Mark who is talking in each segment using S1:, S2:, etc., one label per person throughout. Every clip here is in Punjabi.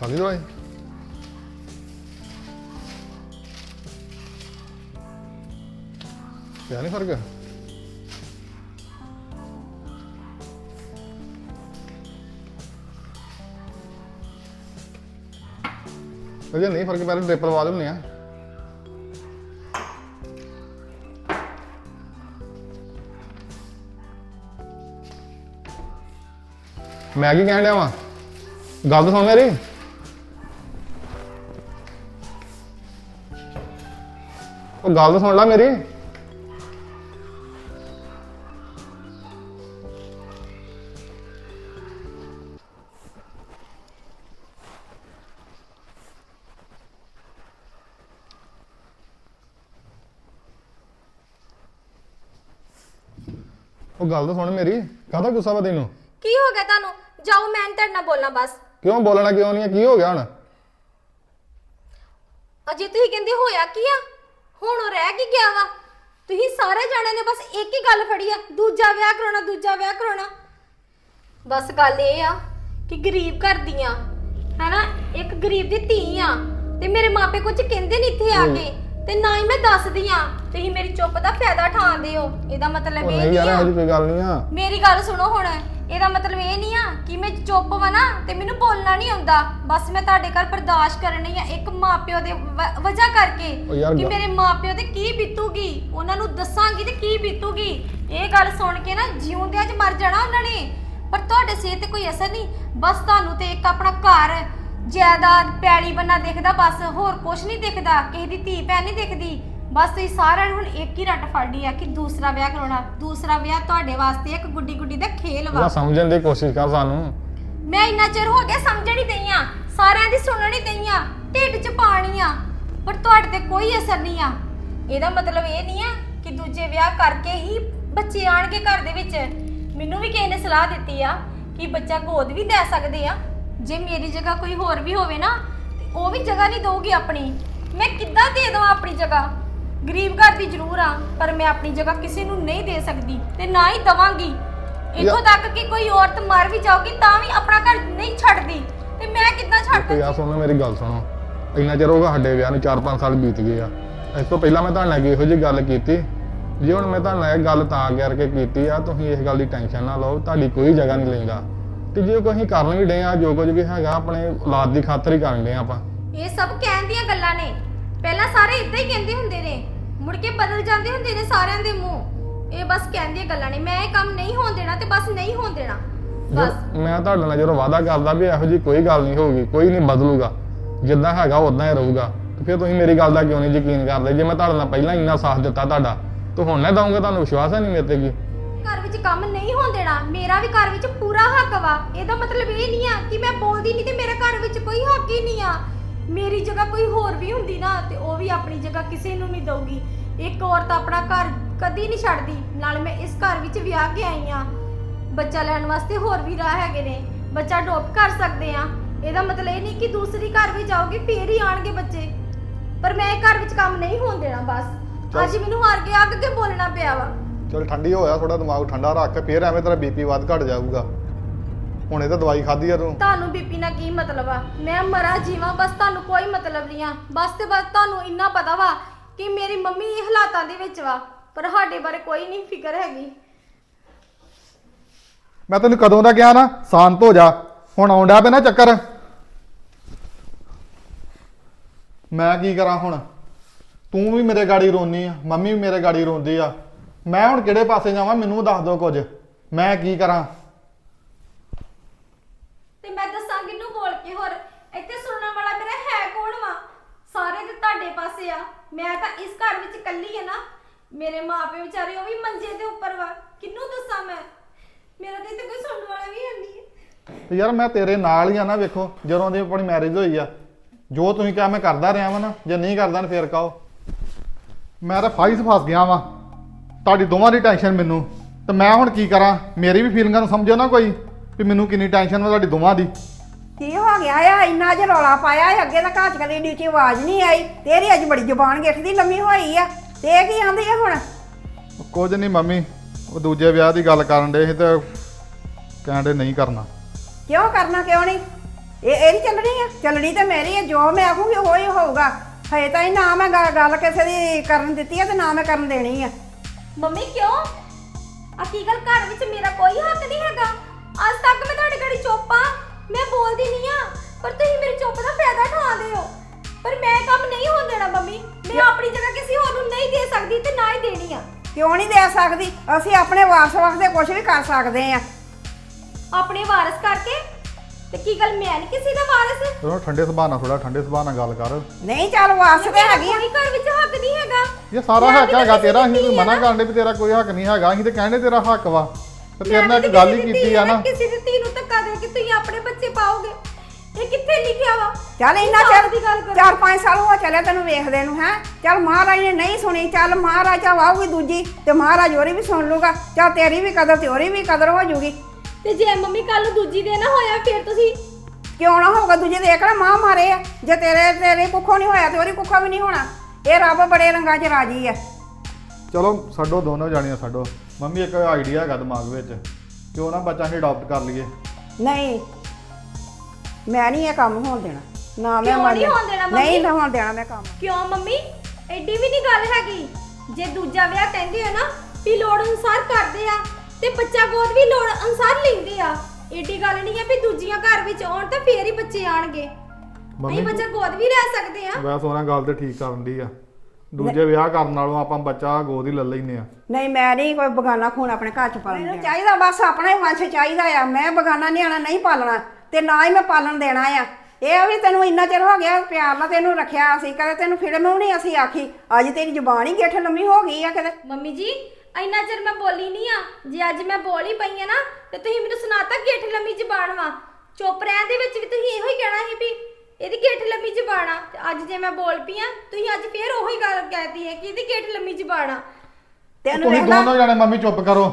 S1: ਖਾਲੀ ਦਵਾਈ ਪਿਆ ਫ਼ਰਕ ਅਜੇ ਨਹੀਂ ਫ਼ਰਕ ਪਹਿਲੇ ਡ੍ਰਿਪ ਲਵਾ ਲੈਣੇ ਆ ਮੈਂ ਕੀ ਕਹਿਣ ਡਿਆ ਵਾਂ ਗੱਲ ਸੁਣ ਮੇਰੀ ਉਹ ਗੱਲ ਸੁਣ ਲੈ ਮੇਰੀ। ਉਹ ਗੱਲ ਤਾਂ ਸੁਣ ਮੇਰੀ ਕਾਹਦਾ ਗੁੱਸਾ ਵਾ ਤੈਨੂੰ?
S2: ਕੀ ਹੋ ਗਿਆ ਤੁਹਾਨੂੰ? ਜਾਓ ਮੈਂ ਤੁਹਾਡੇ ਨਾਲ ਬੋਲਣਾ ਬਸ।
S1: ਕਿਉਂ ਬੋਲਣਾ ਕਿਉਂ ਨਹੀਂ ਕੀ ਹੋ ਗਿਆ ਹੁਣ?
S2: ਅਜੇ ਤੁਸੀਂ ਕਹਿੰਦੇ ਹੋਇਆ ਕੀ ਆ? ਹੁਣ ਉਹ ਰਹਿ ਕੀ ਗਿਆ ਵਾ? ਤੁਸੀਂ ਸਾਰੇ ਜਾਣਿਆਂ ਨੇ ਬਸ ਇੱਕ ਹੀ ਗੱਲ ਫੜੀ ਆ, ਦੂਜਾ ਵਿਆਹ ਕਰਾਉਣਾ, ਦੂਜਾ ਵਿਆਹ ਕਰਾਉਣਾ। ਬਸ ਗੱਲ ਇਹ ਆ ਕਿ ਗਰੀਬ ਘਰ ਦੀਆਂ, ਹੈਨਾ, ਇੱਕ ਗਰੀਬ ਦੀ ਧੀ ਆ, ਤੇ ਮੇਰੇ ਮਾਪੇ ਕੁਝ ਕਹਿੰਦੇ ਨਹੀਂ ਇੱਥੇ ਆ ਕੇ। ਤੇ ਨਾ ਹੀ ਮੈਂ ਦੱਸਦੀ ਆ। ਤੁਸੀਂ ਮੇਰੀ ਚੁੱਪ ਦਾ ਫਾਇਦਾ ਉਠਾਉਂਦੇ ਹੋ। ਇਹਦਾ ਮਤਲਬ
S1: ਉਹ
S2: ਇਹ
S1: ਨਹੀਂ
S2: ਨਹੀਂ
S1: ਯਾਰ ਇਹੋ ਜਿਹੀ ਕੋਈ ਗੱਲ ਨਹੀਂ ਆ।
S2: ਮੇਰੀ ਗੱਲ ਸੁਣੋ ਹੁਣ। ਇਹਦਾ ਮਤਲਬ ਇਹ ਨਹੀਂ ਆ ਕਿ ਮੈਂ ਚੁੱਪ ਵਾ ਨਾ ਤੇ ਮੈਨੂੰ ਬੋਲਣਾ ਨਹੀਂ ਆਉਂਦਾ। ਬਸ ਮੈਂ ਤੁਹਾਡੇ ਘਰ ਬਰਦਾਸ਼ਤ ਕਰਨੀ ਆ ਇੱਕ ਮਾਪਿਓ ਦੇ ਵ- ਵਜ੍ਹਾ ਕਰਕੇ
S1: ਉਹ ਯਾਰ
S2: ਕਿ ਮੇਰੇ ਮਾਪਿਓ ਤੇ ਕੀ ਬੀਤੂਗੀ। ਉਹਨਾਂ ਨੂੰ ਦੱਸਾਂਗੀ ਤੇ ਕੀ ਬੀਤੂਗੀ। ਇਹ ਗੱਲ ਸੁਣ ਕੇ ਨਾ ਜਿਉਂਦਿਆਂ 'ਚ ਮਰ ਜਾਣਾ ਉਹਨਾਂ ਨੇ। ਪਰ ਤੁਹਾਡੇ ਸਿਹਤ ਤੇ ਕੋਈ ਅਸਰ ਨਹੀਂ। ਬਸ ਤੁਹਾਨੂੰ ਤੇ ਇੱਕ ਆਪਣਾ ਘਰ ਜਾਇਦਾਦ ਪੈਲੀ ਬੰਨਾ ਦਿਖਦਾ ਬਸ ਹੋਰ ਕੁਝ ਨਹੀਂ ਦਿਖਦਾ ਕਿਸੇ ਦੀ ਧੀ ਭੈਣ ਨਹੀਂ ਦਿਖਦੀ। ਬਸ ਤੁਸੀਂ ਸਾਰਿਆਂ ਨੂੰ ਹੁਣ ਇੱਕ ਹੀ ਰੱਟ ਫੜਨੀ ਆ ਕਿ ਦੂਸਰਾ ਵਿਆਹ ਕਰਾਉਣਾ। ਦੂਸਰਾ ਵਿਆਹ ਤੁਹਾਡੇ ਵਾਸਤੇ ਇੱਕ ਗੁੱਡੀ ਗੁੱਡੀ ਦਾ ਖੇਲ ਵਾ।
S1: ਉਹਦਾ ਸਮਝਣ ਦੀ ਕੋਸ਼ਿਸ਼ ਕਰ ਸਾਨੂੰ।
S2: ਮੈਂ ਇੰਨਾ ਚਿਰ ਹੋ ਗਿਆ ਸਮਝਣ ਹੀ ਦਈਆਂ ਸਾਰਿਆਂ ਦੀ ਸੁਣਨ ਹੀ ਦਈਆਂ ਢਿੱਡ 'ਚ ਪਾਣੀ ਆ। ਪਰ ਤੁਹਾਡੇ ਤੇ ਕੋਈ ਅਸਰ ਨਹੀਂ ਆ। ਇਹਦਾ ਮਤਲਬ ਇਹ ਨਹੀਂ ਆ ਕਿ ਦੂਜੇ ਵਿਆਹ ਕਰਕੇ ਹੀ ਬੱਚੇ ਆਣਗੇ ਘਰ ਦੇ ਵਿੱਚ। ਮੈਨੂੰ ਵੀ ਕਿਸੇ ਨੇ ਸਲਾਹ ਦਿੱਤੀ ਆ ਕਿ ਬੱਚਾ ਗੋਦ ਵੀ ਦੇ ਸਕਦੇ ਆ। ਜੇ ਮੇਰੀ ਜਗ੍ਹਾ ਕੋਈ ਹੋਰ ਵੀ ਹੋਵੇ ਨਾ ਤੇ ਉਹ ਵੀ ਜਗ੍ਹਾ ਨਹੀਂ ਦਊਗੀ ਆਪਣੀ। ਮੈਂ ਕਿੱਦਾਂ ਦੇ ਦਵਾਂ ਆਪਣੀ ਜਗ੍ਹਾ? ਗਰੀਬ ਘਰ ਦੀ ਜ਼ਰੂਰ ਆ ਪਰ ਮੈਂ ਆਪਣੀ ਜਗ੍ਹਾ ਕਿਸੇ ਨੂੰ ਨਹੀਂ ਦੇ ਸਕਦੀ ਤੇ ਨਾ ਹੀ ਦਵਾਂਗੀ। ਇੱਥੋਂ ਤੱਕ ਕਿ ਕੋਈ ਔਰਤ ਮਰ ਵੀ ਜਾਊਗੀ ਤਾਂ ਵੀ ਆਪਣਾ ਘਰ ਨਹੀਂ ਛੱਡਦੀ। ਤੇ ਮੈਂ ਕਿੱਦਾਂ ਛੱਡ
S1: ਤੇ
S2: ਦਿੰਦੀ
S1: ਸੁਣੋ ਮੇਰੀ ਗੱਲ ਸੁਣੋ। ਇੰਨਾ ਚਿਰ ਹੋ ਗਿਆ ਸਾਡੇ ਵਿਆਹ ਨੂੰ 4-5 ਸਾਲ ਬੀਤ ਗਏ ਆ। ਇਸ ਤੋਂ ਪਹਿਲਾਂ ਮੈਂ ਤੁਹਾਡੇ ਨਾਲ ਇਹੋ ਜਿਹੀ ਗੱਲ ਕੀਤੀ? ਜੇ ਹੁਣ ਮੈਂ ਤੁਹਾਡੇ ਨਾਲ ਇਹ ਗੱਲ ਤਾਂ ਕਰਕੇ ਕੀਤੀ ਆ ਤੁਸੀਂ ਇਸ ਗੱਲ ਦੀ ਟੈਨਸ਼ਨ ਨਾ ਲਓ ਤੁਹਾਡੀ ਕੋਈ ਜਗ੍ਹਾ ਨਹੀਂ ਲੈਂਦਾ। ਤੇ ਜੇ ਕੋਈ ਅਸੀਂ ਕਰਨ ਵੀ ਡੇ ਆ ਜੋ ਕੁਝ ਵੀ ਹੈਗਾ ਆਪਣੇ ਔਲਾਦ ਦੀ ਖਾਤਰ ਹੀ ਕਰਨ ਡੇ ਆਪਾਂ।
S2: ਇਹ ਸਭ ਕਹਿਣ ਦੀਆਂ ਗੱਲਾਂ ਨੇ। ਪਹਿਲਾਂ ਸਾਰੇ ਇਦਾਂ ਹੀ ਕਹਿੰਦੇ ਹੁੰਦੇ ਨੇ। ਮੁੜ ਕੇ ਬਦਲ ਜਾਂਦੇ ਹੁੰਦੇ ਨੇ ਸਾਰਿਆਂ ਦੇ ਮੂੰਹ। ਇਹ ਬਸ ਕਹਿਣ ਦੀਆਂ ਗੱਲਾਂ ਨੇ। ਮੈਂ ਇਹ ਕੰਮ ਨਹੀਂ ਹੋਣ ਦੇਣਾ ਤੇ ਬਸ ਨਹੀਂ ਹੋਣ ਦੇਣਾ। ਬਸ।
S1: ਜੇ- ਮੈਂ ਤੁਹਾਡੇ ਨਾਲ ਜਦੋਂ ਵਾਅਦਾ ਕਰਦਾ ਵੀ ਇਹੋ ਜਿਹੀ ਕੋਈ ਗੱਲ ਨਹੀਂ ਹੋਊਗੀ ਕੋਈ ਨਹੀਂ ਬਦਲੂਗਾ ਜਿੱਦਾਂ ਹੈਗਾ ਉਦਾਂ ਹੀ ਰਹੂਗਾ ਤੇ ਫਿਰ ਤੁਸੀਂ ਮੇਰੀ ਗੱਲ ਦਾ ਕਿਉਂ ਨਹੀਂ ਯਕੀਨ ਕਰਦੇ? ਜੇ ਮੈਂ ਤੁਹਾਡੇ ਨਾਲ ਪਹਿਲਾਂ ਇੰਨਾ ਸਾਥ ਦਿੱਤਾ ਤੁਹਾਡਾ ਤਾਂ ਹੁਣ ਨਾ ਦਊਂਗਾ ਤੁਹਾਨੂੰ ਵਿਸ਼ਵਾਸ ਹੈ ਨਹੀਂ ਮੇਰੇ ਤੇ ਕੀ?
S2: ਘਰ ਵਿੱਚ ਕੰਮ ਨਹੀਂ ਹੋਣ ਦੇਣਾ ਮੇਰਾ ਵੀ ਘਰ ਵਿੱਚ ਪੂਰਾ ਹੱਕ ਵਾ। ਇਹਦਾ ਮਤਲਬ ਇਹ ਨਹੀਂ ਆ ਕਿ ਮੈਂ ਬੋਲਦੀ ਨਹੀਂ ਤੇ ਮੇਰੇ ਘਰ ਵਿੱਚ ਕੋਈ ਹੱਕ ਹੀ ਨਹੀਂ ਆ। ਮੇਰੀ ਜਗ੍ਹਾ ਕੋਈ ਹੋਰ ਵੀ ਹੁੰਦੀ ਨਾ ਤੇ ਉਹ ਵੀ ਆਪਣੀ ਜਗ੍ਹਾ ਕਿਸੇ ਨੂੰ ਨਹੀਂ ਦਊਗੀ। ਇੱਕ ਔਰਤ ਆਪਣਾ ਘਰ ਕਦੀ ਨਹੀਂ ਛੱਡਦੀ ਨਾਲ ਮੈਂ ਇਸ ਘਰ ਵਿੱਚ ਵਿਆਹ ਕੇ ਆਈ ਆ। ਬੱਚਾ ਲੈਣ ਵਾਸਤੇ ਹੋਰ ਵੀ ਰਾਹ ਹੈਗੇ ਨੇ ਬੱਚਾ ਅਡਾਪਟ ਕਰ ਸਕਦੇ ਆ। ਇਹਦਾ ਮਤਲਬ ਇਹ ਨਹੀਂ ਕਿ ਦੂਸਰੀ ਘਰ ਵੀ ਜਾਓਗੇ ਫੇਰ ਹੀ ਆਣਗੇ ਬੱਚੇ। ਪਰ ਮੈਂ ਇਹ ਘਰ ਵਿੱਚ ਕੰਮ ਨਹੀਂ ਹੋਣ ਦੇਣਾ ਬਸ। ਅੱਜ ਮੈਨੂੰ ਹਾਰ ਕੇ ਅੱਗ ਕੇ ਬੋਲਣਾ ਪਿਆ ਵਾ?
S1: ਚਲ ਠੰਡੀ ਹੋਇਆ ਥੋੜਾ ਦਿਮਾਗ ਠੰਡਾ ਰੱਖ ਕੇ ਫੇਰ ਐਵੇਂ ਤੇਰਾ ਬੀਪੀ ਵੱਧ ਘਟ ਜਾਊਗਾ। ਹੁਣ ਇਹ ਤਾਂ ਦਵਾਈ ਖਾਧੀ ਆ ਤੂੰ।
S2: ਤੁਹਾਨੂੰ ਬੀਪੀ ਨਾਲ ਕੀ ਮਤਲਬ ਆ? ਮੈਂ ਮਰਾਂ ਜੀਵਾਂ ਬਸ ਤੁਹਾਨੂੰ ਕੋਈ ਮਤਲਬ ਨਹੀਂ ਆ। ਬਸ ਤੇ ਬਸ ਤੁਹਾਨੂੰ ਇੰਨਾ ਪਤਾ ਵਾ ਕਿ ਮੇਰੀ ਮੰਮੀ ਇਹ ਹਾਲਾਤਾਂ ਦੇ ਵਿੱਚ ਵਾ ਪਰ ਸਾਡੇ ਬਾਰੇ ਕੋਈ ਨਹੀਂ ਫਿਕਰ ਹੈਗੀ।
S3: ਮੈਂ ਤੈਨੂੰ ਕਦੋਂ ਦਾ ਕਿਹਾ ਨਾ ਸ਼ਾਂਤ ਹੋ ਜਾ। ਹੁਣ ਆਉਂਦਾ ਪਿਆ ਨਾ ਚੱਕਰ। ਮੈਂ ਕੀ ਕਰਾਂ ਹੁਣ? ਤੂੰ ਵੀ ਮੇਰੇ ਗਾੜੀ ਰੋਨੀ ਆ ਮੰਮੀ ਵੀ ਮੇਰੇ ਗਾੜੀ ਰੋਂਦੀ ਆ। ਮੈਂ ਹੁਣ ਕਿਹੜੇ ਪਾਸੇ ਜਾਵਾਂ? ਮੈਨੂੰ ਦੱਸ ਦਿਓ ਕੁਝ। ਮੈਂ ਕੀ ਕਰਾਂ?
S2: ਤੇ ਮੈਂ ਦੱਸਾਂ ਕਿਹਨੂੰ ਬੋਲ ਕੇ ਹੋਰ। ਇੱਥੇ ਸੁਣਨ ਵਾਲਾ ਮੇਰਾ ਹੈ ਕੌਣ ਵਾ? ਸਾਰੇ ਤੇ ਤੁਹਾਡੇ ਪਾਸੇ ਆ। ਮੈਂ ਤਾਂ ਇਸ ਘਰ ਵਿੱਚ ਇਕੱਲੀ ਆ ਨਾ। ਮੇਰੇ ਮਾਪੇ ਵਿਚਾਰੇ ਉਹ ਵੀ ਮੰਜੇ ਦੇ ਉੱਪਰ ਵਾ। ਕਿਹਨੂੰ ਦੱਸਾਂ ਮੈਂ? ਮੇਰਾ ਤੇ ਇੱਥੇ ਕੋਈ ਸੁਣਨ ਵਾਲਾ ਵੀ ਹੈ ਨਹੀਂ।
S3: ਤੇ ਯਾਰ ਮੈਂ ਤੇਰੇ ਨਾਲ ਹੀ ਆ ਨਾ ਵੇਖੋ ਜਦੋਂ ਦੀ ਆਪਣੀ ਮੈਰਿਜ ਹੋਈ ਆ। ਜੋ ਤੁਸੀਂ ਕਿਹਾ ਮੈਂ ਕਰਦਾ ਰਿਹਾ ਵਾਂ ਨਾ। ਜੇ ਨਹੀਂ ਕਰਦਾ ਨਾ ਫੇਰ ਕਹੋ। ਮੈਂ ਤਾਂ ਫਾਈਸ ਫਸ ਗਿਆ ਵਾਂ। ਤੁਹਾਡੀ ਦੋਵਾਂ ਦੀ ਟੈਨਸ਼ਨ ਮੈਨੂੰ। ਤੇ ਮੈਂ ਹੁਣ ਕੀ ਕਰਾਂ? ਮੇਰੀ ਵੀ ਫੀਲਿੰਗਾਂ ਨੂੰ ਸਮਝੋ ਨਾ ਕੋਈ ਵੀ ਮੈਨੂੰ ਕਿੰਨੀ ਟੈਨਸ਼ਨ ਵਾ ਤੁਹਾਡੀ ਦੋਵਾਂ ਦੀ।
S4: ਕੀ ਹੋ ਗਿਆ ਆ? ਇੰਨਾ ਜਿਹਾ ਰੌਲਾ ਪਾਇਆ ਹੈ ਅੱਗੇ ਤਾਂ ਘਰ ਚ ਕਦੇ ਡੀ ਆਵਾਜ਼ ਨਹੀਂ ਆਈ। ਤੇਰੀ ਅੱਜ ਬੜੀ ਜ਼ੁਬਾਨ ਗਿੱਠਦੀ ਲੰਮੀ ਹੋਈ ਆ। ਤੇ ਇਹ ਕੀ ਆਂਦੀ ਆ ਹੁਣ?
S3: ਕੁਝ ਨਹੀਂ ਮੰਮੀ ਉਹ ਦੂਜੇ ਵਿਆਹ ਦੀ ਗੱਲ ਕਰਨ ਦੇ ਸੀ ਤੇ ਕਹਿੰਦੇ ਨਹੀਂ ਕਰਨਾ।
S4: ਕਿਉਂ ਕਰਨਾ ਕਿਉਂ ਨਹੀਂ? ਇਹ ਇਹਦੀ ਚੱਲਣੀ ਆ? ਚੱਲਣੀ ਤੇ ਮੇਰੀ ਆ ਜੋ ਮੈਂ ਆਖੂੰਗੀ ਉਹ ਹੀ ਹੋਊਗਾ। ਹਏ ਤਾਂ ਹੀ ਨਾ ਮੈਂ ਗੱਲ ਕਿਸੇ ਦੀ ਕਰਨ ਦਿੱਤੀ ਆ ਤੇ ਨਾ ਮੈਂ ਕਰਨ ਦੇਣੀ ਆ।
S2: ਮੰਮੀ ਕਿਉਂ? ਆ ਕੀ ਗੱਲ ਘਰ ਵਿੱਚ ਮੇਰਾ ਕੋਈ ਹੱਕ ਨਹੀਂ ਹੈਗਾ। ਅੱਜ ਤੱਕ ਮੈਂ ਤੁਹਾਡੀ ਘੜੀ ਚੁੱਪ ਮੈਂ ਬੋਲਦੀ ਨਹੀਂ ਆ। ਪਰ ਤੁਸੀਂ ਮੇਰੇ ਚੁੱਪ ਦਾ ਫਾਇਦਾ ਉਠਾਉਂਦੇ ਹੋ। ਪਰ ਮੈਂ ਕੰਮ ਨਹੀਂ ਹੋਣ ਦੇਣਾ ਮੰਮੀ। ਮੈਂ ਆਪਣੀ ਜਗ੍ਹਾ ਕਿਸੇ ਹੋਰ ਨੂੰ ਨਹੀਂ ਦੇ ਸਕਦੀ ਤੇ ਨਾ ਹੀ ਦੇਣੀ ਆ।
S4: ਕਿਉਂ ਨਹੀਂ ਦੇ ਸਕਦੀ? ਅਸੀਂ ਆਪਣੇ ਵਾਰਸ ਵਾਸਤੇ ਕੁਝ ਵੀ ਕਰ ਸਕਦੇ ਆ।
S2: ਆਪਣੇ ਵਾਰਸ ਕਰਕੇ ਤੇ ਕੀ ਗੱਲ ਮੈਂ ਨਹੀਂ ਕਿਸੇ ਦਾ ਵਾਰਸ?
S3: ਚਲੋ ਠੰਡੇ ਸੁਭਾਅ ਨਾਲ ਥੋੜਾ ਠੰਡੇ ਸੁਭਾਅ ਨਾਲ ਗੱਲ ਕਰ।
S4: ਨਹੀਂ ਚੱਲ ਵਾਰਸ ਤੇ ਹੈਗੀ ਆ।
S2: ਕੋਈ ਘਰ ਵਿੱਚ ਹੱਕ ਨਹੀਂ ਹੈਗਾ।
S3: ਇਹ ਸਾਰਾ ਹੱਕ ਹੈਗਾ ਤੇਰਾ ਅਸੀਂ
S2: ਆ
S3: ਮਨਾ। ਕਰਨ ਦੇ ਵੀ ਤੇਰਾ ਕੋਈ ਹੱਕ ਨਹੀਂ ਹੈਗਾ ਅਸੀਂ ਤੇ ਕਹਿੰਦੇ ਤੇਰਾ ਹੱਕ ਵਾ। ਤੇ ਤੇਰੇ ਨਾਲ ਇੱਕ ਗੱਲ ਹੀ ਕੀਤੀ ਆ ਨਾ
S2: ਕਿਸੇ ਦੀ ਧੀ ਨੂੰ ਧੱਕਾ ਦੇ ਕੇ ਤੁਸੀਂ ਆਪਣੇ ਬੱਚੇ ਪਾਓਗੇ। ਇਹ ਕਿੱਥੇ ਲਿਖਿਆ ਵਾ?
S4: ਚੱਲ ਇੰਨਾ
S2: ਇਨਸਾਫ਼ ਦੀ ਗੱਲ
S4: ਚਿਰ
S2: ਕਰੋ।
S4: ਚਾਰ ਪੰਜ ਸਾਲ ਹੋ ਚੱਲੇ ਤੈਨੂੰ ਵੇਖਦੇ ਨੂੰ ਹੈ? ਚੱਲ ਮਹਾਰਾਜ ਨੇ ਨਹੀਂ ਸੁਣੀ ਚੱਲ ਮਹਾਰਾਜਾ ਵਾਹੂਗੀ ਦੂਜੀ ਤੇ ਮਹਾਰਾਜ ਹੋਰੀ ਵੀ ਸੁਣ ਲੂਗਾ। ਚੱਲ ਤੇਰੀ ਵੀ ਕਦਰ ਤੇ ਹੋਰੀ ਵੀ ਕਦਰ ਹੋ ਜੂਗੀ।
S2: ਤੇ ਜੇ ਮੰਮੀ ਕੱਲ ਨੂੰ ਦੂਜੀ ਦੇ ਨਾ ਹੋਇਆ ਫਿਰ ਤੁਸੀਂ
S4: ਕਿਉਂ ਨਾ ਹੋਊਗਾ? ਦੂਜੇ ਦੇਖ ਲੈ ਮਾਂ ਮਾਰੇ ਆ। ਜੇ ਤੇਰੇ ਤੇਰੇ ਕੁੱਖੋਂ ਨਹੀਂ ਹੋਇਆ ਤੇ ਉਹਦੀ ਕੁੱਖੋਂ ਵੀ ਨਹੀਂ ਹੋਣਾ। ਇਹ ਰੱਬ ਬੜੇ ਰੰਗਾਂ 'ਚ ਰਾਜੀ ਆ।
S3: ਚਲੋ ਛੱਡੋ ਦੋਨੋਂ ਜਾਣੀਆਂ ਛੱਡੋ। ਮੰਮੀ ਇੱਕ ਆਈਡੀਆ ਹੈਗਾ ਦਿਮਾਗ ਵਿੱਚ। ਕਿਉਂ ਨਾ ਬੱਚਾ ਅਸੀਂ ਅਡਾਪਟ ਕਰ ਲਈਏ।
S4: ਨਹੀਂ। ਮੈਂ ਨਹੀਂ ਇਹ ਕੰਮ ਹੋਣ ਦੇਣਾ। ਨਾ ਮੈਂ
S2: ਕਿਉਂ
S4: ਮੰਨ
S2: ਨਹੀਂ ਹੋਣ ਦੇਣਾ ਮੰਮੀ?
S4: ਨਹੀਂ ਨਾ ਹੋਣ ਦੇਣਾ ਮੈਂ ਕੰਮ।
S2: ਕਿਉਂ ਮੰਮੀ? ਐਡੀ ਵੀ ਨਹੀਂ ਗੱਲ ਹੈਗੀ। ਜੇ ਦੂਜਾ ਵਿਆਹ ਕਹਿੰਦੇ ਹੋ ਨਾ ਵੀ ਲੋੜ ਅਨੁਸਾਰ ਕਰਦੇ ਆ। ਤੇ ਬੱਚਾ ਗੋਦ ਵੀ ਲੋੜ ਅਨੁਸਾਰ ਲੈਂਦੇ ਆ। ਐਡੀ ਗੱਲ ਨਹੀਂ ਹੈ ਵੀ ਦੂਜੀਆਂ ਘਰ ਵਿੱਚ ਆਉਣ ਤਾਂ ਫੇਰ ਹੀ ਬੱਚੇ ਆਣਗੇ
S3: ਮੰਮੀ
S2: ਬੱਚਾ ਗੋਦ ਵੀ ਲੈ ਸਕਦੇ ਆ।
S3: ਵੈਸੇ ਉਹਨਾਂ ਗੱਲ ਤੇ ਠੀਕ ਕਰਨ ਦੀ ਆ। ਦੂਜੇ ਵਿਆਹ ਕਰਨ ਨਾਲੋਂ ਆਪਾਂ ਬੱਚਾ ਗੋਦ ਹੀ ਲੈ ਲੈਨੇ ਆ।
S4: ਨਹੀਂ ਮੈਂ ਨਹੀਂ ਕੋਈ ਬਗਾਨਾ ਖੂਨ ਆਪਣੇ ਘਰ 'ਚ ਪਾਲਣਾ ਮੈਨੂੰ ਚਾਹੀਦਾ ਬਸ ਆਪਣਾ ਹੀ ਵੰਸ਼ ਚਾਹੀਦਾ ਆ। ਮੈਂ ਬਗਾਨਾ ਨਿਆਣਾ ਨਹੀਂ ਪਾਲਣਾ ਤੇ ਨਾ ਹੀ ਮੈਂ ਪਾਲਣ ਦੇਣਾ ਆ। ਇਹ ਆ ਵੀ ਤੈਨੂੰ ਇੰਨਾ ਚਿਰ ਹੋ ਗਿਆ ਪਿਆਰ ਨਾਲ ਤੈਨੂੰ ਰੱਖਿਆ ਅਸੀਂ ਕਦੇ ਤੈਨੂੰ ਫਿਲਮ ਵੀ ਨਹੀਂ ਅਸੀਂ ਆਖੀ ਅੱਜ ਤੇਰੀ ਜ਼ੁਬਾਨ ਹੀ ਗਿੱਠ ਲੰਮੀ ਹੋ ਗਈ ਆ ਕਦੇ।
S2: ਮੰਮੀ ਜੀ ਇੰਨਾ ਚਿਰ ਮੈਂ ਬੋਲੀ ਨਹੀਂ ਆ ਜੇ ਅੱਜ ਮੈਂ ਬੋਲ ਹੀ ਪਈ ਆ ਨਾ ਤੇ ਤੁਸੀਂ ਮੈਨੂੰ ਸੁਣਾਤਾ ਗਿੱਠ ਲੰਮੀ ਜ਼ਬਾਨ ਵਾ। ਚੁੱਪ ਰਹਿਣ ਦੇ ਵਿੱਚ ਵੀ ਤੁਸੀਂ ਇਹੋ ਹੀ ਕਹਿਣਾ ਸੀ ਵੀ ਇਹਦੀ ਗਿੱਠ ਲੰਮੀ ਜ਼ਬਾਨ ਆ। ਤੇ ਅੱਜ ਜੇ ਮੈਂ ਬੋਲ ਪਈ ਆ ਤੁਸੀਂ ਅੱਜ ਫੇਰ ਉਹੀ ਗੱਲ ਕਹਿਤੀ ਹੈ ਕਿ ਇਹਦੀ ਗਿੱਠ ਲੰਮੀ ਜ਼ਬਾਨ ਆ।
S4: ਤੈਨੂੰ
S3: ਤੁਸੀਂ ਦੋਨੋਂ ਜਾਣੇ ਮੰਮੀ ਚੁੱਪ ਕਰੋ।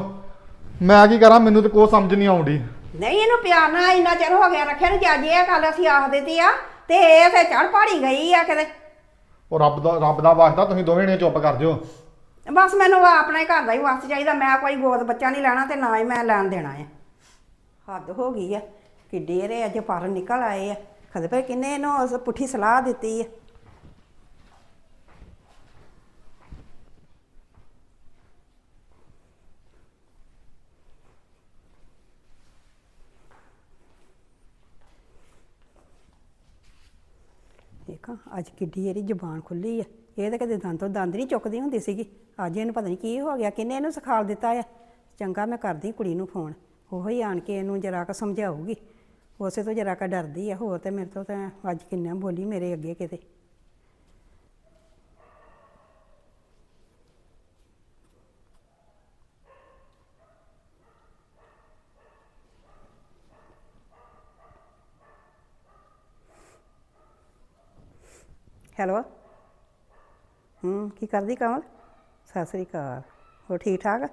S3: ਮੈਂ ਕੀ ਕਰਾਂ ਮੈਨੂੰ ਤੇ ਕੋਈ ਸਮਝ ਨਹੀਂ ਆਉਂਦੀ।
S4: ਨਹੀਂ ਇਹਨੂੰ ਪਿਆਰ ਨਾਲ ਇੰਨਾ ਚਿਰ ਹੋ ਗਿਆ ਰੱਖਿਆ ਨੂੰ ਜੱਜ ਇਹ ਗੱਲ ਅਸੀਂ ਆਖ ਦਿੱਤੀ ਆ ਤੇ ਇਹ ਤੇ ਚੜ ਪਾੜੀ ਗਈ ਆ ਕਦੇ
S3: ਉਹ ਰੱਬ ਦਾ ਰੱਬ ਦਾ ਵਾਸਤਾ ਤੁਸੀਂ ਦੋਵੇਂ ਨੇ ਚੁੱਪ ਕਰ ਜਿਓ।
S4: ਬਸ ਮੈਨੂੰ ਆਪਣੇ ਘਰ ਦਾ ਹੀ ਵਾਸਤੇ ਚਾਹੀਦਾ, ਮੈਂ ਕੋਈ ਗੋਦ ਬੱਚਾ ਨਹੀਂ ਲੈਣਾ ਤੇ ਨਾ ਹੀ ਮੈਂ ਲੈਣ ਦੇਣਾ ਹੈ ਹੱਦ ਹੋ ਗਈ ਹੈ ਕਿੱਡੇ ਇਹਦੇ ਅੱਜ ਪਰ ਨਿਕਲ ਆਏ ਆ। ਕਦੇ ਫਿਰ ਕਿੰਨੇ ਇਹਨੂੰ ਉਸ ਪੁੱਠੀ ਸਲਾਹ ਦਿੱਤੀ ਹੈ ਦੇਖਾਂ, ਅੱਜ ਕਿੱਡੀ ਇਹਦੀ ਜ਼ੁਬਾਨ ਖੁੱਲੀ ਹੈ ਇਹ ਤਾਂ ਕਦੇ ਦੰਦ ਤੋਂ ਦੰਦ ਨਹੀਂ ਚੁੱਕਦੀ ਹੁੰਦੀ ਸੀਗੀ। ਅੱਜ ਇਹਨੂੰ ਪਤਾ ਨਹੀਂ ਕੀ ਹੋ ਗਿਆ, ਕਿੰਨੇ ਇਹਨੂੰ ਸਿਖਾਲ ਦਿੱਤਾ ਆ। ਚੰਗਾ ਮੈਂ ਕਰਦੀ ਕੁੜੀ ਨੂੰ ਫੋਨ। ਉਹੋ ਹੀ ਆਣ ਕੇ ਇਹਨੂੰ ਜਰਾ ਕ ਸਮਝਾਊਗੀ। ਉਸੇ ਤੋਂ ਜਰਾ ਕ ਡਰਦੀ ਆ, ਹੋਰ ਤੇ ਮੇਰੇ ਤੋਂ ਤਾਂ ਅੱਜ ਕਿੰਨਾ ਬੋਲੀ ਮੇਰੇ ਅੱਗੇ ਕਿਤੇ। ਹੈਲੋ। ਹੂੰ, ਕੀ ਕਰਦੀ ਕਮਲ? ਸਤਿ ਸ੍ਰੀ ਅਕਾਲ। ਹੋ ਠੀਕ ਠਾਕ?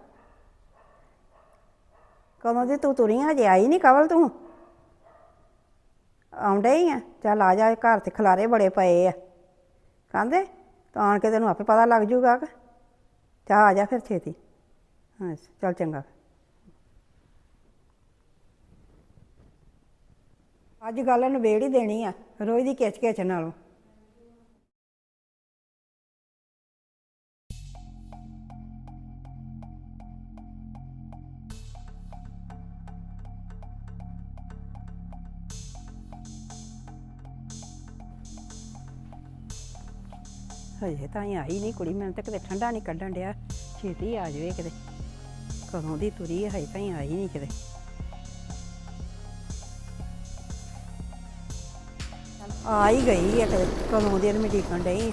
S4: ਕਦੋਂ ਦੀ ਤੂੰ ਤੁਰੀ ਹਜੇ ਆਈ ਨਹੀਂ ਕਮਲ ਤੂੰ? ਆਉਂਦੇ ਹੀ ਆ। ਚੱਲ ਆ ਜਾ, ਘਰ ਤੇ ਖਲਾਰੇ ਬੜੇ ਪਏ ਆ। ਕਹਿੰਦੇ, ਤਾਂ ਆਣ ਕੇ ਤੈਨੂੰ ਆਪੇ ਪਤਾ ਲੱਗ ਜੂਗਾ ਕਿ। ਚਾ ਆ ਜਾ ਫਿਰ ਛੇਤੀ। ਹਾਂ ਚੱਲ ਚੰਗਾ। ਅੱਜ ਗੱਲ ਨਵੇੜ ਹੀ ਦੇਣੀ ਆ, ਰੋਜ਼ ਦੀ ਕਿਚ ਕਿਚ ਨਾਲੋਂ। ਹਜੇ ਤਾਂ ਹੀ ਆਈ ਨਹੀਂ ਕੁੜੀ ਮੈਨੂੰ ਤਾਂ ਕਿਤੇ ਠੰਡਾ ਨਹੀਂ ਕੱਢਣ ਡਿਆ। ਛੇਤੀ ਆ ਜਾਵੇ ਕਿਤੇ। ਕਦੋਂ ਦੀ ਤੁਰੀ ਹੈ ਹਜੇ ਤਾਂ ਹੀ ਆਈ ਨਹੀਂ ਕਿਤੇ। ਆ ਹੀ ਗਈ ਹੈ ਕਿਤੇ ਕਦੋਂ ਦੀ ਇਹਨੂੰ ਮੈਂ ਡੀਕਣ ਡਈ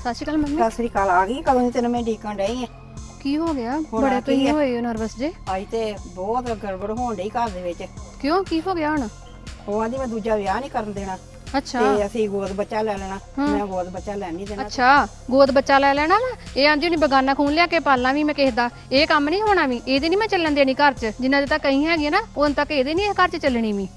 S5: ਸਤਿ ਸ਼੍ਰੀ ਅਕਾਲ ਮੰਮੀ।
S4: ਸਤਿ ਸ੍ਰੀ ਅਕਾਲ ਆ ਗਈ ਕਦੋਂ ਦੀ ਤੈਨੂੰ ਮੈਂ ਡੀਕਣ ਡਈ ਆ?
S5: ਕੀ ਹੋ ਗਿਆ?
S4: ਹੋਣਾ
S5: ਬੜੇ
S4: ਕੀ
S5: ਤੁਸੀਂ
S4: ਹੈ?
S5: ਹੋਏ ਹੋ ਨਰਵਸ ਜੇ।
S4: ਅੱਜ ਤੇ ਬਹੁਤ ਗੜਬੜ ਹੋਣ ਡਈ ਘਰ ਦੇ ਵਿੱਚ।
S5: ਕਿਉਂ? ਕੀ ਹੋ ਗਿਆ ਹੁਣ?
S4: ਉਹ ਆਂਦੀ ਮੈਂ ਦੂਜਾ ਵਿਆਹ ਨਹੀਂ ਕਰਨ ਦੇਣਾ।
S5: ਅੱਛਾ।
S4: ਤੇ ਅਸੀਂ ਗੋਦ ਬੱਚਾ ਲੈ ਲੈਣਾ। ਮੈਂ ਗੋਦ ਬੱਚਾ ਲੈਣ ਨਹੀਂ ਦੇਣਾ।
S5: ਅੱਛਾ ਗੋਦ ਬੱਚਾ ਲੈ ਲੈਣਾ ਵਾ? ਇਹ ਆਂਦੀ ਹੁਣੀ ਬਗਾਨਾ ਖੂਨ ਲਿਆ ਕੇ ਪਾਲਾਂ ਵੀ ਮੈਂ ਕਿਸੇ ਦਾ। ਇਹ ਕੰਮ ਨਹੀਂ ਹੋਣਾ ਵੀ। ਇਹਦੇ ਨਹੀਂ ਮੈਂ ਚੱਲਣ ਦੇਣੀ ਘਰ 'ਚ। ਜਿੰਨਾ ਦੇ ਤੱਕ ਕਹੀਂ ਹੈਗੀ ਨਾ ਉਦੋਂ ਤੱਕ ਇਹਦੇ ਨਹੀਂ ਇਹ ਘਰ 'ਚ ਚੱਲਣੀ ਵੀ।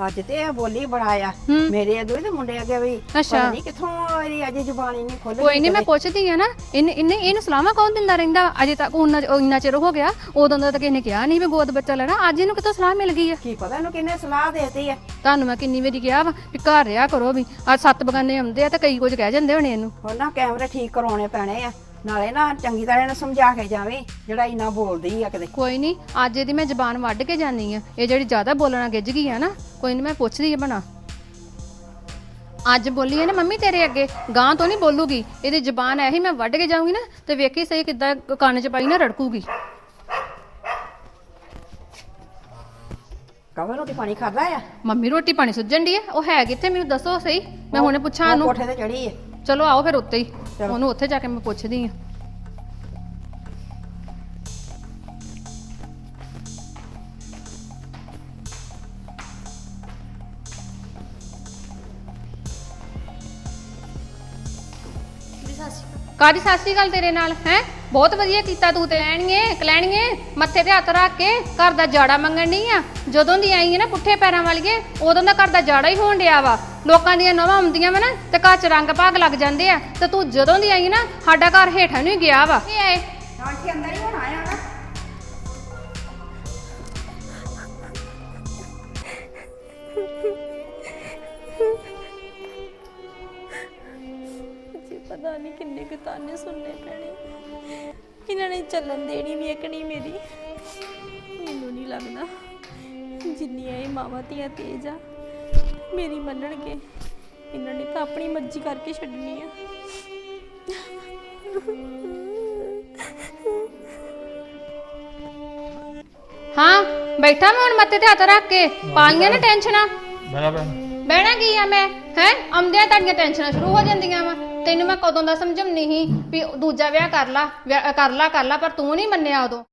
S4: ਅੱਜ ਤੇ ਇਹ ਬੋਲੀ ਬੜਾ ਆ
S5: ਹੂੰ।
S4: ਮੇਰੇ ਅੱਗੇ ਵੀ ਤੇ ਮੁੰਡੇ ਅੱਗੇ ਵੀ।
S5: ਅੱਛਾ।
S4: ਪਤਾ ਨਹੀਂ ਕਿੱਥੋਂ ਇਹਦੀ ਅਜੇ ਜ਼ੁਬਾਨ ਨਹੀਂ ਖੁੱਲ
S5: ਕੋਈ ਨਹੀਂ ਮੈਂ ਪੁੱਛਦੀ ਆ ਨਾ ਇਹਨੇ ਇਹਨੇ ਇਹਨੂੰ ਸਲਾਮਾ ਕੌਣ ਦਿੰਦਾ ਰਹਿੰਦਾ? ਅਜੇ ਤੱਕ ਉਹਨਾਂ ਇੰਨਾ ਚਿਰ ਹੋ ਗਿਆ ਉਦੋਂ ਦਾ ਤਾਂ ਕਿਸੇ ਨੇ ਕਿਹਾ ਨਹੀਂ ਵੀ ਗੋਦ ਬੱਚਾ ਲੈਣਾ ਅੱਜ ਇਹਨੂੰ ਕਿੱਥੋਂ ਸਲਾਹ ਮਿਲ ਗਈ ਆ?
S4: ਕੀ ਪਤਾ ਇਹਨੂੰ ਕਿੰਨੇ ਸਲਾਹ ਦੇਤੀ ਆ।
S5: ਤੁਹਾਨੂੰ ਮੈਂ ਕਿੰਨੀ ਵਾਰੀ ਕਿਹਾ ਵਾ ਵੀ ਘਰ ਰਿਆ ਕਰੋ ਵੀ ਅੱਜ ਸੱਤ ਬਗਾਨੇ ਆਉਂਦੇ ਆ ਤੇ ਕਈ ਕੁਝ ਕਹਿ ਜਾਂਦੇ ਹੋਣੇ ਇਹਨੂੰ।
S4: ਹੁਣ ਨਾ ਕੈਮਰੇ ਠੀਕ ਕਰਾਉਣੇ ਪੈਣੇ ਆ। ਨਾਲੇ ਨਾ ਚੰਗੀ ਤਰ੍ਹਾਂ ਇਹਨੂੰ ਸਮਝਾ ਕੇ ਜਾਵੀਂ ਜਿਹੜਾ ਇੰਨਾ ਬੋਲਦੀ ਆ ਕਿਤੇ।
S5: ਕੋਈ ਨਹੀਂ ਅੱਜ ਇਹਦੀ ਮੈਂ ਜ਼ਬਾਨ ਵੱਢ ਕੇ ਜਾਨੀ ਆ। ਇਹ ਜਿਹੜੀ ਜ਼ਿਆਦਾ ਬੋਲਣਾ ਗਿੱਜ ਗਈ ਆ ਨਾ ਕੋਈ ਨਹੀਂ ਮੈਂ ਪੁੱਛਦੀ ਆ ਬਣਾ ਅੱਜ ਬੋਲੀ ਹੈ ਨਾ ਮੰਮੀ ਤੇਰੇ ਅੱਗੇ ਗਾਂ ਤੋਂ ਨਹੀਂ ਬੋਲੂਗੀ। ਇਹਦੀ ਜ਼ਬਾਨ ਐਹੀ ਮੈਂ ਵੱਢ ਕੇ ਜਾਊਂਗੀ ਨਾ ਤੇ ਵੇਖੀ ਸਹੀ ਕਿੱਦਾਂ ਕੰਨ 'ਚ ਪਾਈ ਨਾ ਰੜਕੂਗੀ।
S4: ਕਵੇਂ ਰੋਟੀ ਪਾਣੀ ਖਾਦਾ ਆ?
S5: ਮੰਮੀ ਰੋਟੀ ਪਾਣੀ ਸੁੱਜਣ ਦੀ ਹੈ ਉਹ ਹੈ ਕਿੱਥੇ? ਮੈਨੂੰ ਦੱਸੋ ਸਹੀ। ਮੈਂ ਹੁਣੇ ਪੁੱਛਾਂ
S4: ਉਹ
S5: ਉਹਨੂੰ
S4: ਕੋਠੇ ਤੇ ਚੜੀ ਆ।
S5: ਚਲੋ ਆਓ ਫਿਰ ਉੱਤੇ ਹੀ।
S4: ਚਲੋ।
S5: ਉਹਨੂੰ ਉੱਥੇ ਜਾ ਕੇ ਮੈਂ ਪੁੱਛਦੀ ਆ ਕਾਦੀ ਸਾਸੀ ਗੱਲ ਤੇਰੇ ਨਾਲ ਹੈ? ਬਹੁਤ ਵਧੀਆ ਕੀਤਾ ਤੂੰ ਤੇ। ਲੈਣੀਏ ਕਲੈਣੀਏ ਮੱਥੇ ਤੇ ਹੱਥ ਰੱਖ ਕੇ ਘਰ ਦਾ ਜਾੜਾ ਮੰਗਣ ਨਹੀਂ ਆ। ਜਦੋਂ ਦੀ ਆਈ ਹੈ ਨਾ ਪੁੱਠੇ ਪੈਰਾਂ ਵਾਲੀਏ ਉਦੋਂ ਦਾ ਘਰ ਦਾ ਜਾੜਾ ਹੀ ਹੋਣ ਡਿਆ ਵਾ। ਲੋਕਾਂ ਦੀਆਂ ਨਵਾਂ ਆਉਂਦੀਆਂ ਵਾ ਨਾ ਤੇ ਘਰ ਚ ਰੰਗ ਭਾਗ ਲੱਗ ਜਾਂਦੇ ਆ ਤੇ ਤੂੰ ਜਦੋਂ ਦੀ ਆਈ ਨਾ ਸਾਡਾ ਘਰ ਹੇਠਾਂ ਨੂੰ ਹੀ ਗਿਆ ਵਾ। ਇਹ ਆਏ
S4: ਆਂਟੀ ਅੰਦਰ ਹੀ ਹੁਣ ਆਇਆ ਨਾ
S2: ਜੀ ਪਤਾ ਨਹੀਂ ਕਿੰਨੇ ਕੁ ਤਾਨੇ ਸੁਣਨੇ ਪੈਣੇ। ਇਹਨਾਂ ਨੇ ਚੱਲਣ ਦੇਣੀ ਵੀ ਇੱਕ ਨਹੀਂ ਮੇਰੀ। ਮੈਨੂੰ ਨਹੀਂ ਲੱਗਦਾ ਜਿੰਨੀਆਂ ਇਹ ਮਾਵਾਂ ਧੀਆਂ ਤੇਜ ਆ। ਮੇਰੀ ਮੰਨਣਗੇ। ਇਹਨਾਂ ਨੇ ਤਾਂ ਆਪਣੀ ਮਰਜ਼ੀ ਕਰਕੇ ਛੱਡਣੀ ਆ।
S5: ਹਾਂ ਬੈਠਾ ਮੈਂ ਹੁਣ ਮੱਥੇ ਤੇ ਹੱਥ ਰੱਖ ਕੇ। ਪਾਲੀਆਂ ਨਾ ਟੈਨਸ਼ਨਾਂ?
S1: ਬਹਿਣਾ ਪੈ
S5: ਬਹਿਣਾ ਕੀ ਆ ਮੈਂ? ਹੈ? ਆਉਂਦਿਆਂ ਤੁਹਾਡੀਆਂ ਟੈਨਸ਼ਨਾਂ ਸ਼ੁਰੂ ਹੋ ਜਾਂਦੀਆਂ ਵਾ। ਤੈਨੂੰ ਮੈਂ ਕਦੋਂ ਦਾ ਸਮਝਾਉਣੀ ਸੀ ਵੀ ਦੂਜਾ ਵਿਆਹ ਕਰ ਲਾ ਵਿਆਹ- ਕਰ ਲਾ ਕਰ ਲਾ ਪਰ ਤੂੰ ਨਹੀਂ ਮੰਨਿਆ ਉਦੋਂ।